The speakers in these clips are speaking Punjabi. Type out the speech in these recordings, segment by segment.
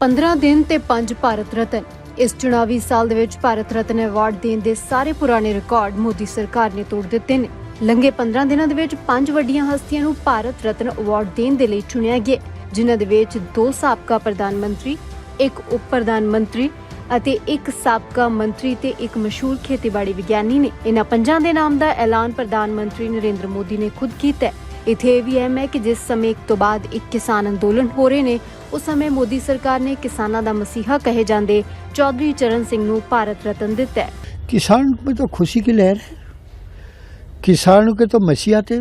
15 ਦਿਨ ਤੇ 5 ਭਾਰਤ ਰਤਨ। ਇਸ ਚੁਣਾਵੀ ਸਾਲ ਦੇ ਵਿੱਚ ਭਾਰਤ ਰਤਨ ਅਵਾਰਡ ਦੇਣ ਦੇ ਸਾਰੇ ਪੁਰਾਣੇ ਰਿਕਾਰਡ ਮੋਦੀ ਸਰਕਾਰ ਨੇ ਤੋੜ ਦਿੱਤੇ ਨੇ। ਲੰਘੇ 15 ਦਿਨਾਂ ਦੇ ਵਿੱਚ ਪੰਜ ਵੱਡੀਆਂ ਹਸਤੀਆਂ ਨੂੰ ਭਾਰਤ ਰਤਨ ਅਵਾਰਡ ਦੇਣ ਦੇ ਲਈ ਚੁਣਿਆ ਗਿਆ। ਜਿਨ੍ਹਾਂ ਦੇ ਵਿੱਚ ਦੋ ਸਾਬਕਾ ਪ੍ਰਧਾਨ ਮੰਤਰੀ, ਇੱਕ ਉਪ ਪ੍ਰਧਾਨ ਮੰਤਰੀ ਅਤੇ ਇੱਕ ਸਾਬਕਾ ਮੰਤਰੀ ਤੇ ਇੱਕ ਮਸ਼ਹੂਰ ਖੇਤੀਬਾੜੀ ਵਿਗਿਆਨੀ ਨੇ। ਇਹਨਾਂ ਪੰਜਾਂ ਦੇ ਨਾਮ ਦਾ ਐਲਾਨ ਪ੍ਰਧਾਨ ਮੰਤਰੀ ਨਰਿੰਦਰ ਮੋਦੀ ਨੇ ਖੁਦ ਕੀਤਾ ਹੈ। ਇਥੇ ਇਹ ਵੀ ਅਹਿਮ ਹੈ ਕਿ ਜਿਸ ਸਮੇਂ ਇੱਕ ਤੋਂ ਬਾਅਦ ਇੱਕ ਕਿਸਾਨ ਅੰਦੋਲਨ ਹੋ ਰਹੇ ਨੇ ਉਸ ਸਮੇਂ ਮੋਦੀ ਸਰਕਾਰ ਨੇ ਕਿਸਾਨਾਂ ਦਾ ਮਸੀਹਾ ਕਹੇ ਜਾਂਦੇ ਚੌਧਰੀ ਚਰਨ ਸਿੰਘ ਨੂੰ ਭਾਰਤ ਰਤਨ ਦਿੱਤਾ ਹੈ किसान में तो खुशी की लहर है किसानों के तो मसीहा थे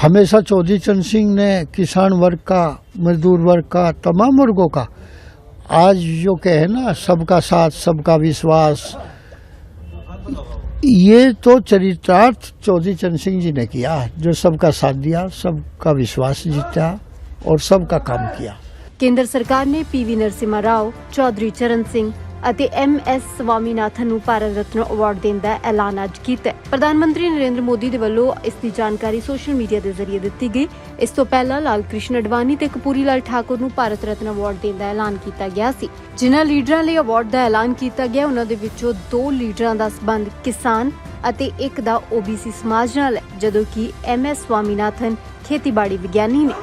हमेशा चौधरी चरण सिंह ने किसान वर्ग का मजदूर वर्ग का तमाम वर्गों का आज जो कहे ना सबका साथ सबका विश्वास ये तो चरित्रार्थ चौधरी चरण सिंह जी ने किया जो सबका साथ दिया, सबका विश्वास जीता और सबका काम किया। केंद्र सरकार ने पीवी नरसिम्हा राव, चौधरी चरण सिंह ਅਤੇ ਐਮ ਐਸ ਸਵਾਮੀਨਾਥਨ ਨੂੰ ਭਾਰਤ ਰਤਨ ਅਵਾਰਡ ਦੇਣ ਦਾ ਐਲਾਨ ਅੱਜ ਕੀਤਾ ਪ੍ਰਧਾਨ ਮੰਤਰੀ ਨਰਿੰਦਰ ਮੋਦੀ ਦੇ ਵੱਲੋਂ ਇਸ ਦੀ ਜਾਣਕਾਰੀ ਸੋਸ਼ਲ ਮੀਡੀਆ ਦੇ ਜ਼ਰੀਏ ਦਿੱਤੀ ਗਈ। ਇਸ ਤੋਂ ਪਹਿਲਾਂ ਲਾਲ ਕ੍ਰਿਸ਼ਨ ਅਡਵਾਨੀ ਤੇ ਕਪੂਰੀ ਲਾਲ ਠਾਕੁਰ ਨੂੰ ਭਾਰਤ ਰਤਨ ਅਵਾਰਡ ਦੇਣ ਦਾ ਐਲਾਨ ਕੀਤਾ ਗਿਆ ਸੀ। ਜਿਨ੍ਹਾਂ ਲੀਡਰਾਂ ਲਈ ਅਵਾਰਡ ਦਾ ਐਲਾਨ ਕੀਤਾ ਗਿਆ, ਉਹਨਾਂ ਦੇ ਵਿੱਚੋਂ ਦੋ ਲੀਡਰਾਂ ਦਾ ਸਬੰਧ ਕਿਸਾਨ ਅਤੇ ਇੱਕ ਦਾ ਓਬੀਸੀ ਸਮਾਜ ਨਾਲ ਹੈ, ਜਦੋਂ ਕਿ ਐਮ ਐਸ ਸਵਾਮੀਨਾਥਨ ਖੇਤੀਬਾੜੀ ਵਿਗਿਆਨੀ ਨੇ।